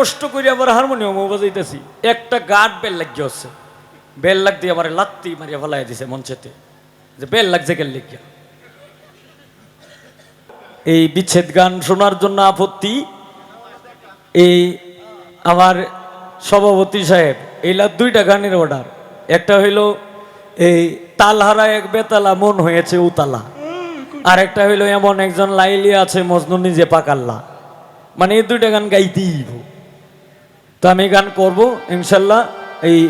কষ্ট করে আবার হারমোনিয়ামও বাজাইতেছি। একটা গাট বেল লাগিয়ে হচ্ছে। বেল লাগ দিয়ে আবার লাত্তি মারিয়া ফেলাই দিছে মঞ্চেতে যে বেল লাগছে কেন লিখিয়া এই বিচ্ছেদ গান শোনার জন্য আপত্তি। এই আমার সভাপতি সাহেব, এইলা দুইটা গানের অর্ডার একটা হইল এই তালহারা এক বেতালা মন হয়েছে উতালা। আর একটা হইল এমন একজন লাইলি আছে মজনু নিজে পাকাল্লা। মানে এই দুইটা গান গাইতেই। তো আমি গান করব, ইনশাল্লাহ, এই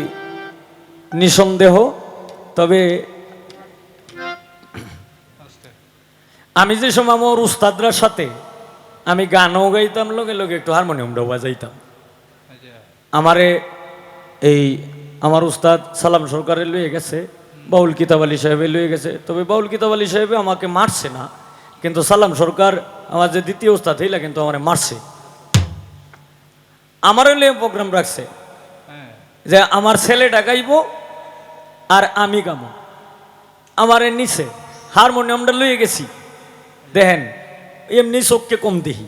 নিঃসন্দেহ। তবে আমি যে সময় আমার উস্তাদরার সাথে, আমি গানও গাইতাম, লগে লগে একটু হারমোনিয়ামটাও বাজাইতাম। আমারে এই আমার উস্তাদ সালাম সরকারে লয়ে গেছে, বাউল কিতাব আলী সাহেবে লয়ে গেছে। তবে বাউল কিতাব আলী সাহেবে আমাকে মারছে না, কিন্তু সালাম সরকার আমার যে দ্বিতীয় উস্তাদ, হইলা কিন্তু আমার মারছে। আমারও লিয়ে প্রোগ্রাম রাখছে। যে আমার ছেলেটা গাইব আর আমি গামো। আমারে নিচে হারমোনিয়ামটা লইয়ে গেছি। দেখেন এমনি চোখকে কম দেখি।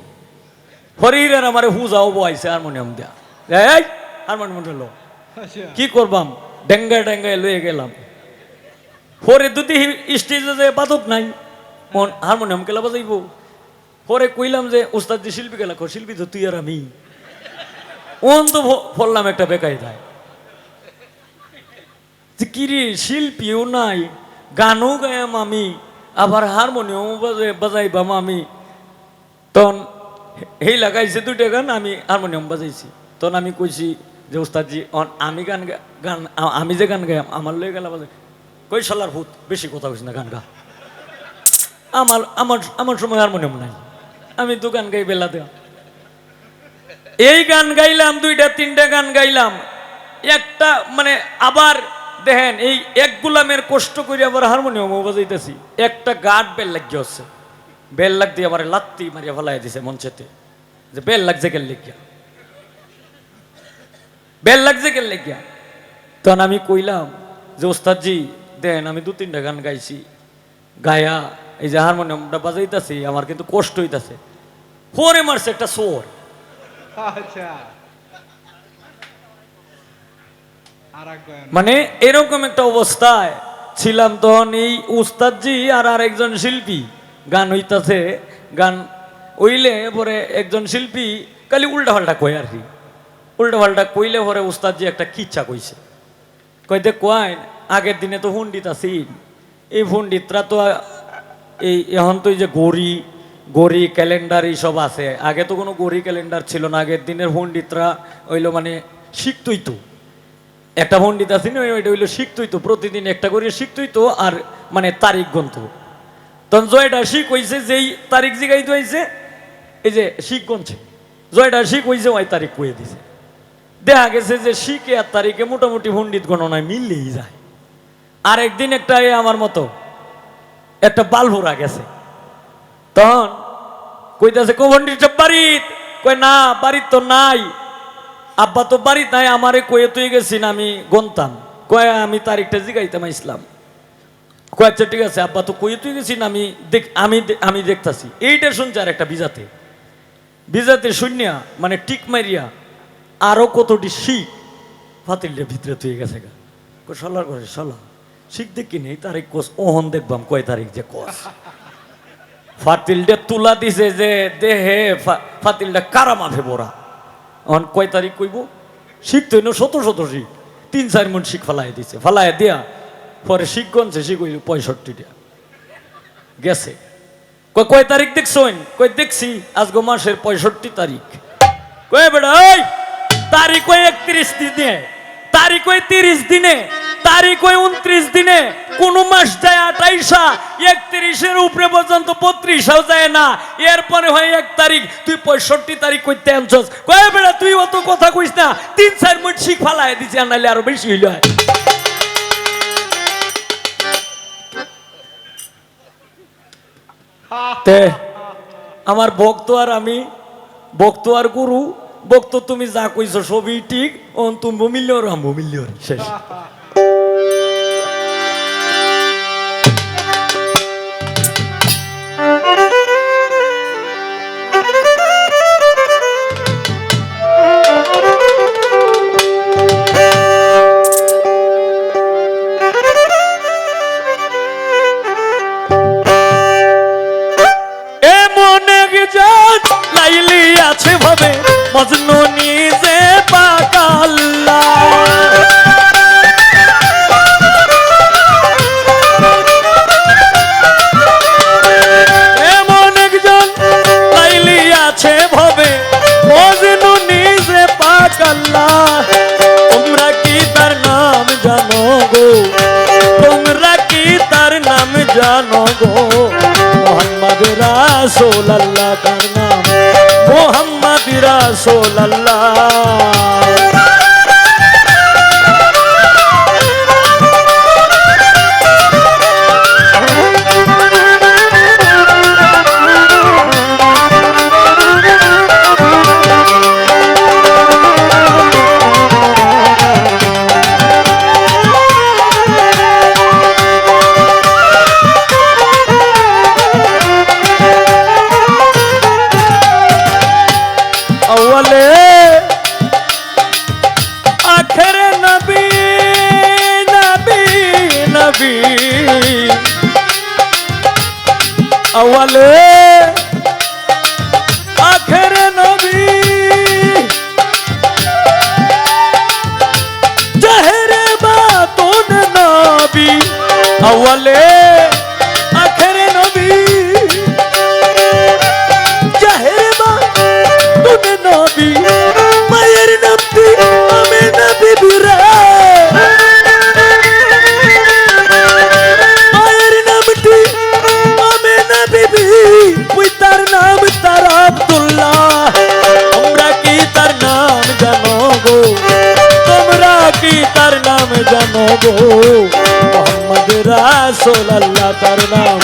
আর আমার হুজাও বয়াইছে হারমোনিয়াম দেয়া। এই হারমোনিয়ামটা লো। কি করবাম? ডেঙ্গা ডেঙ্গায় লয়ে গেলাম। পরে দুটি স্টেজে যে বাদক নাই মন হারমোনিয়াম কেলা বাজাইব। পরে কইলাম যে উস্তাদ যে শিল্পী গেলা শিল্পী তো তুই আর আমি। ওন তো ভ- ফললাম একটা বেকাই দেয় যে কিরে শিল্পীও নাই, গানও গায়াম আমি আবার হারমোনিয়ামও বাজে বাজাইবাম আমি তখন এই লাগাইছে দুইটা গান, আমি হারমোনিয়াম বাজাইছি। তখন আমি কইছি যে উস্তাদজি অন- আমি গান গান আমি যে গান গাইম আমার লয়ে গেলা বাজাই কই শালার ভূত, বেশি কথা কইস না গান গা। আমার আমার আমার সময় হারমোনিয়াম নাই। আমি তো গান গাই বেলা দেওয়া। এই গান গাইলাম, দুইটা, তিনটা গান গাইলাম। একটা মানে আবার দেখেন, এই এক গুলামের কষ্ট করে আবার হারমোনিয়ামও বাজাইতেছি। একটা গাট বেল লাগিয়ে হচ্ছে। বেল লাগ দিয়ে আবার লাত্তি মারিয়া ফেলাই দিছে মঞ্চেতে যে বেল লাগছে কেন লিখিয়া বেল লাগছে কেন লিখিয়া তখন আমি কইলাম যে, ওস্তাদজি, দেন আমি দু, তিনটা গান গাইছি। গায়া, এই যে হারমোনিয়ামটা বাজাইতেছি, আমার কিন্তু কষ্ট হইতাছে। ফোরে মারছে একটা সোর আচ্ছা। মানে এরকম একটা অবস্থায় ছিলাম তখন এই উস্তাদজি আর আরেকজন শিল্পী। গান হইতাছে, গান ওইলে পরে একজন শিল্পী খালি উল্টা পাল্টা কয় আর কি। উল্টা পাল্টা কইলে পরে উস্তাদজি একটা কিচ্ছা কইছে। কইতে কয়, আগের দিনে তো হুন্ডিত আছি। এই হুন্ডিতরা তো, এই এখন তো যে গড়ি গড়ি ক্যালেন্ডার এইসব আছে। আগে তো কোনো গড়ি ক্যালেন্ডার ছিল না, আগের দিনের পণ্ডিতরা হইল মানে শিখতই তো একটা পণ্ডিত আছে না, ওইটা হইল শিখতই তো প্রতিদিন একটা করে শিখতই তো আর মানে তারিখ গন্ত তখন জয়টা শিখ হইছে, যেই তারিখ জিগাইতে হইছে, এই যে শিখ গনছে জয়টা শিখ হইছে, ওই তারিখ কয়ে দিছে। দেখা গেছে যে শিখে আর তারিখে মোটামুটি পণ্ডিত গণনায় মিললেই যায়। আর একদিন একটা আমার মতো, একটা বালভুরা গেছে। তখন কইতাছে পণ্ডিত বাড়িত? কই না, বাড়িত তো নাই। আব্বা তো বাড়িত নাই, আমারে কয়ে তুই গেছিন আমি গনতাম কয়ে, আমি তারিখটা জিগাইতাম ইসলাম কয় আচ্ছা ঠিক আছে, আব্বা তো কয়ে তুই গেছিন আমি দেখ, আমি আমি দেখতাছি। এইটা শুনছে আর একটা বিজাতে। বিজাতে শূন্যা মানে টিক মারিয়া, আরও কতটি শিখ ফাতিলটা ভিতরে তুই গেছে গা। সলার করে সলা, শিখ দেখি নেই, তারিখ কোস, ওহন দেখবাম, কয় তারিখ যে কোস? ফাতিলটা তুলা দিছে যে দেহে ফাতিলটা কারা মাফে বড়া অন কয় তারিখ কইব? শিখ তো এনে শত শত শিখ। তিন, চার মন শিখ ফালাই দিছে। ফালাই দিয়া পরে শিখ গনছে শিখ হইল পঁয়ষট্টিটা। গেছে। কয় কয় তারিখ দেখছইন? কয়, দেখছি আজগো মাসের পঁয়ষট্টি তারিখ। কয় বেড়া ওই তারিখ ওই একত্রিশ দিনে? তারিখ ওই তিরিশ দিনে? তারিখ ওই উনত্রিশ দিনে? কোন মাস যায় আঠাইশা একত্রিশের উপরে পর্যন্ত বত্রিশাও যায় না। এরপরে হয় এক তারিখ, তুই পঁয়ষট্টি তারিখ করতে আনছস। কয় বেড়া, তুই অত কথা কইস না, তিন, চার মিনিট শিখ ফালাই দিছি আনাইলে আরও বেশি হইল। আমার ভক্ত আর আমি ভক্ত আর গুরু ভক্ত তুমি যা কইছো সবই ঠিক অন তুমি মিললে আর আমি শেষ। রাসূল আল্লাহ তার নাম মোহাম্মদ রাসূল আওয়ালে আখের নবী। জহরে বাতুন নবী আওয়ালে রাসূল আল্লাহ তার নাম।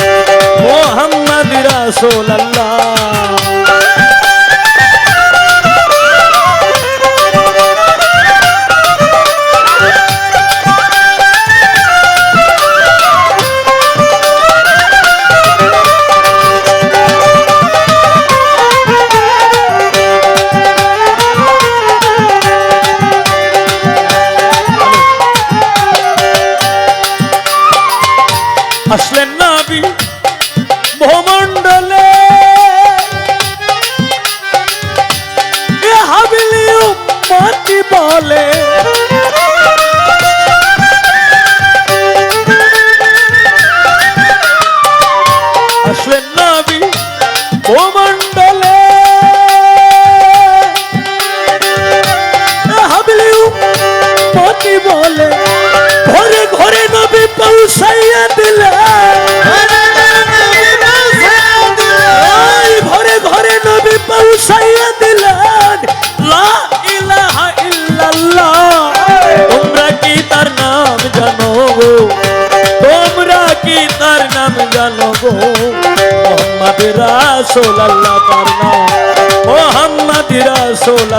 মোহাম্মদ রাসূল নবী ভূমণ্ডলে এ হাবিলি বলে, ঘরে ঘরে নবী পৌঁছাইয়া দিলে। ঘরে ঘরে নবী পৌঁছাইয়া দিলেন কি তার নাম তোমরা কি তার নাম জানো গো? মোহাম্মদ রাসূল আল্লাহ তার নাম মোহাম্মদ রাসূল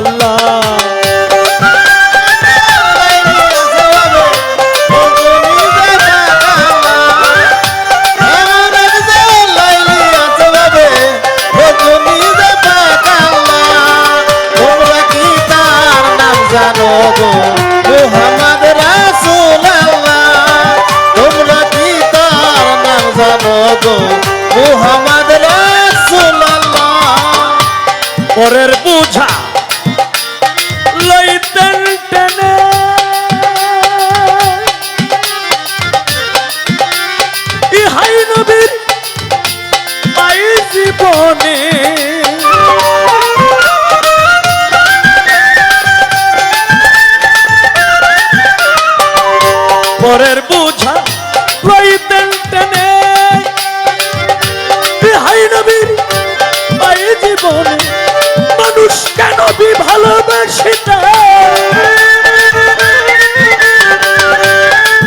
ভালোবাসিতে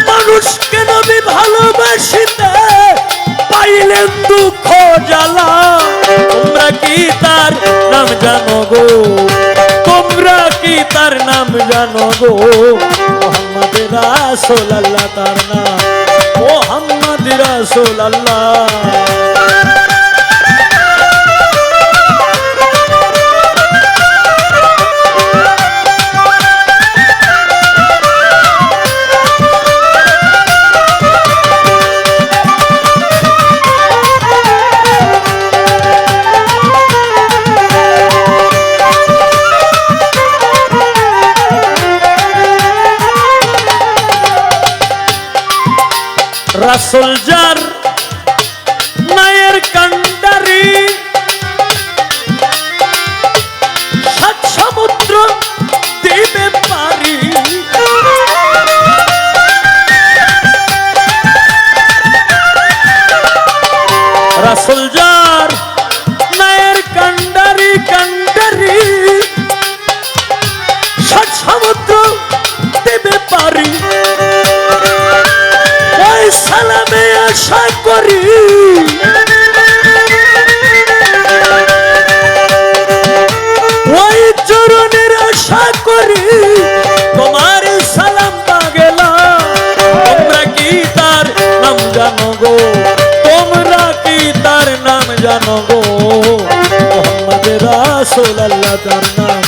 মানুষ কেন বি ভালোবাসিতে পাইলেন দুঃখ জ্বালা। তোমরা তার নাম জানো গো? তোমরা কি তার নাম জানো তার নাম। মোহাম্মদ রাসূল আল্লাহ রাসুল জানো গো? মোহাম্মদ রাসোল আল্লাহ তার নাম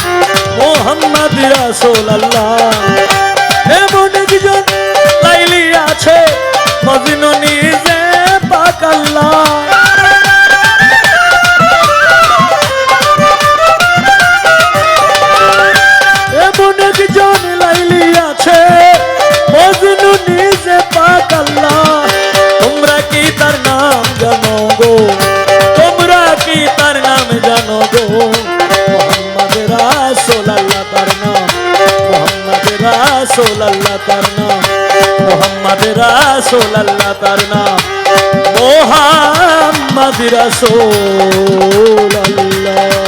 মোহাম্মদ রাসোল আল্লাহ এমন আল্লাহ তার নাম। মোহাম্মদ রাসুল আল্লাহ তার নাম। মোহাম্মদ রাসুল আল্লাহ